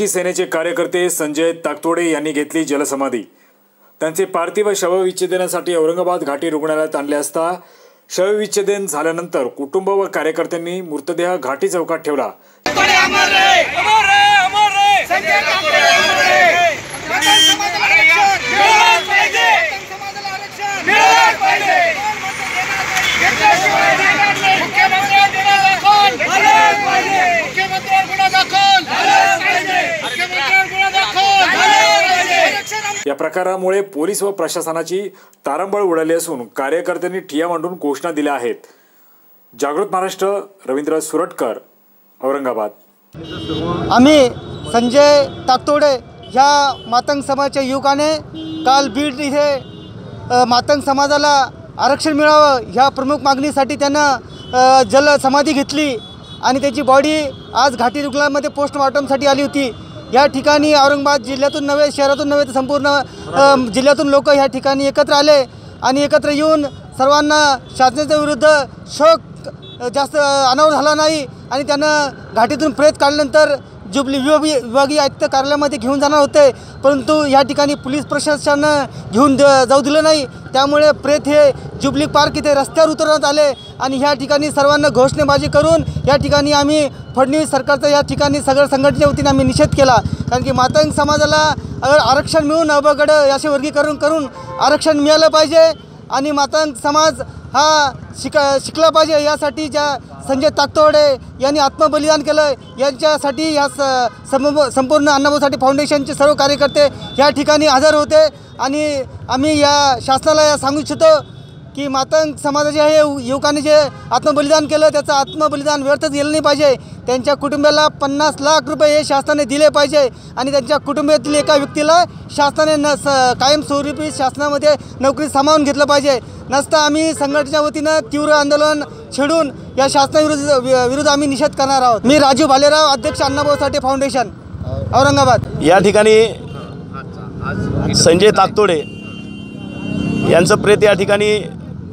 लवजी सेनेचे कार्यकर्ते संजय ताकतोडे यांनी घेतली जलसमाधी. त्यांचे पार्थिव शवविच्छेदनासाठी औरंगाबाद घाटी रुग्णालयात आणले असता शवविच्छेदन झाल्यानंतर कुटुंब व कार्यकर्त्यांनी मृतदेह घाटी चौकात ठेवला. गुन्हा दाखल! या प्रकारामुळे पोलीस व प्रशासनाची तारंबळ उडाली असून कार्यकर्त्यांनी ठिया मांडून घोषणा दिल्या आहेत. जागृत महाराष्ट्र रवींद्र सुरटकर औरंगाबाद. आम्ही संजय तातोडे ह्या मातंग समाजाच्या युवकाने काल बीड इथे मातंग समाजाला आरक्षण मिळावं ह्या प्रमुख मागणीसाठी त्यानं जल समाधी घेतली आणि त्याची बॉडी आज घाटी रुग्णालयामध्ये पोस्टमॉर्टमसाठी आली होती. या ठिकाणी औरंगाबाद जिल्ह्यातून नव्हे शहरातून नव्हे तर संपूर्ण जिल्ह्यातून लोक ह्या ठिकाणी एकत्र आले आणि एकत्र येऊन सर्वांना शासनाच्या विरुद्ध शोक जास्त अनावर झाला नाही आणि त्यानं घाटीतून प्रेत काढल्यानंतर जुबली विभागीय विभागीय आयुक्त कार्यालयामध्ये घेऊन जाणार होते. परंतु या ठिकाणी पोलीस प्रशासनानं घेऊन द जाऊ दिलं नाही. त्यामुळे प्रेत हे जुबली पार्क इथे रस्त्यावर उतरवण्यात आले आणि ह्या ठिकाणी सर्वांना घोषणेबाजी करून या ठिकाणी आम्ही फडणवीस सरकारचा या ठिकाणी सगळ्या संघटनेच्या वतीने आम्ही निषेध केला. कारण की मातंग समाजाला आरक्षण मिळून अबगड असे वर्गीकरण करून आरक्षण मिळालं पाहिजे आणि मातंग समाज हा शिका शिकला पाहिजे यासाठी ज्या संजय तातोडे यांनी आत्मबलिदान केलं यांच्यासाठी या स संपूर्ण अण्णाभाऊसाठी फाउंडेशनचे सर्व कार्यकर्ते या ठिकाणी हजर होते. आणि आम्ही या शासनाला या सांगू इच्छितो की मातंग समाजाचे हे युवकांनी जे आत्मबलिदान केलं त्याचं आत्मबलिदान व्यर्थच गेलं नाही पाहिजे. त्यांच्या कुटुंबाला पन्नास लाख रुपये हे शासनाने दिले पाहिजे आणि त्यांच्या कुटुंबातील एका व्यक्तीला शासनाने न स कायमस्वरूपी शासनामध्ये नोकरी सामावून घेतलं पाहिजे. नसता आम्ही संघटनेच्या वतीनं तीव्र आंदोलन छेडून या शासनाविरुद्ध विरुद्ध आम्ही निषेध करणार आहोत. मी राजू भालेराव अध्यक्ष अण्णाभाऊ साठे फाउंडेशन औरंगाबाद. या ठिकाणी संजय ताकतोडे यांचं प्रेत या ठिकाणी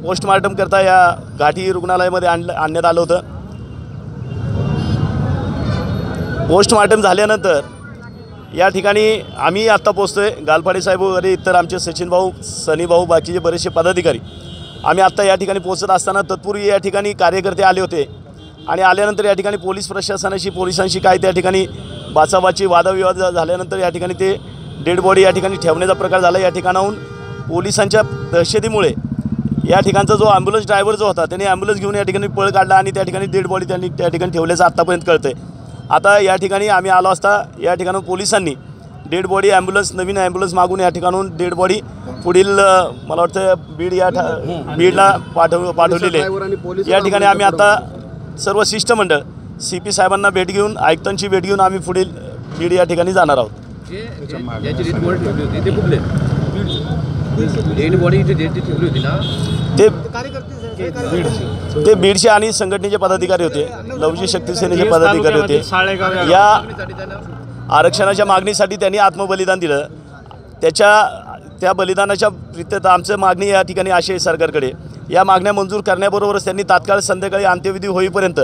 पोस्टमार्टम करता या घाटी रुग्णालयामध्ये आणलं आणण्यात आलं होतं. पोस्टमार्टम झाल्यानंतर या ठिकाणी आम्ही आत्ता पोचतो आहे गालपाडे साहेब वगैरे इतर आमचे सचिन भाऊ सनी भाऊ बाकीचे बरेचसे पदाधिकारी. आम्ही आत्ता या ठिकाणी पोचत असताना तत्पूर्वी या ठिकाणी कार्यकर्ते आले होते. आणि आल्यानंतर या ठिकाणी पोलीस प्रशासनाशी पोलिसांशी काय त्या ठिकाणी बाचाबाची वादविवाद झाल्यानंतर या ठिकाणी ते डेड बॉडी या ठिकाणी ठेवण्याचा प्रकार झाला. या ठिकाणाहून पोलिसांच्या दहशतीमुळे या ठिकाणचा जो ॲम्ब्युलन्स ड्रायव्हर जो होता त्याने ॲम्ब्युलन्स घेऊन या ठिकाणी पळ काढला आणि त्या ठिकाणी डेड बॉडी त्यांनी त्या ठिकाणी ठेवल्याचं आत्तापर्यंत कळतं आहे आता या ठिकाणी आम्ही आलो असता या ठिकाणी पोलिसांनी डेड बॉडी ॲम्ब्युलन्स नवीन ॲम्ब्युलन्स मागून या ठिकाणून डेड बॉडी पुढील मला वाटतं बीड या ठा बीडला पाठव पाठवलेले आहे. या ठिकाणी आम्ही आता सर्व शिष्टमंडळ सी पी साहेबांना भेट घेऊन आयुक्तांची भेट घेऊन आम्ही पुढील बीड या ठिकाणी जाणार आहोत. जे ज्याची डेड बॉडी ठेवली होती ते ते बीडचे आणि संघटनेचे पदाधिकारी होते. लवजी शक्ती सेनेचे पदाधिकारी होते. या आरक्षणाच्या मागणीसाठी त्यांनी आत्मबलिदान दिलं. त्याच्या त्या बलिदानाच्या प्रीत्यत आमचं मागणी या ठिकाणी अशी आहे सरकारकडे. या मागण्या मंजूर करण्याबरोबरच त्यांनी तात्काळ संध्याकाळी अंत्यविधी होईपर्यंत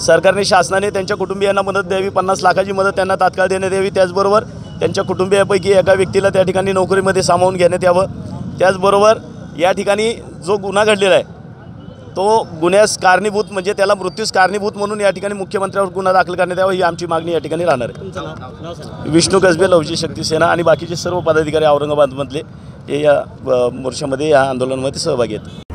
सरकारने शासनाने त्यांच्या कुटुंबियांना मदत द्यावी पन्नास लाखाची मदत त्यांना तात्काळ देण्यात यावी. त्याचबरोबर त्यांच्या कुटुंबियापैकी एका व्यक्तीला त्या ठिकाणी नोकरीमध्ये सामावून घेण्यात यावं. त्याचबरोबर या ठिकाणी जो गुन्हा घडलेला आहे तो गुन्ह्यास कारणीभूत म्हणजे त्याला मृत्यूस कारणीभूत म्हणून या ठिकाणी मुख्यमंत्र्यावर गुन्हा दाखल करण्यात यावा ही आमची मागणी या ठिकाणी राहणार आहे. विष्णू कसबे लवजी शक्ती सेना आणि बाकीचे सर्व पदाधिकारी औरंगाबादमधले हे या मोर्चामध्ये या आंदोलनामध्ये सहभागी आहेत.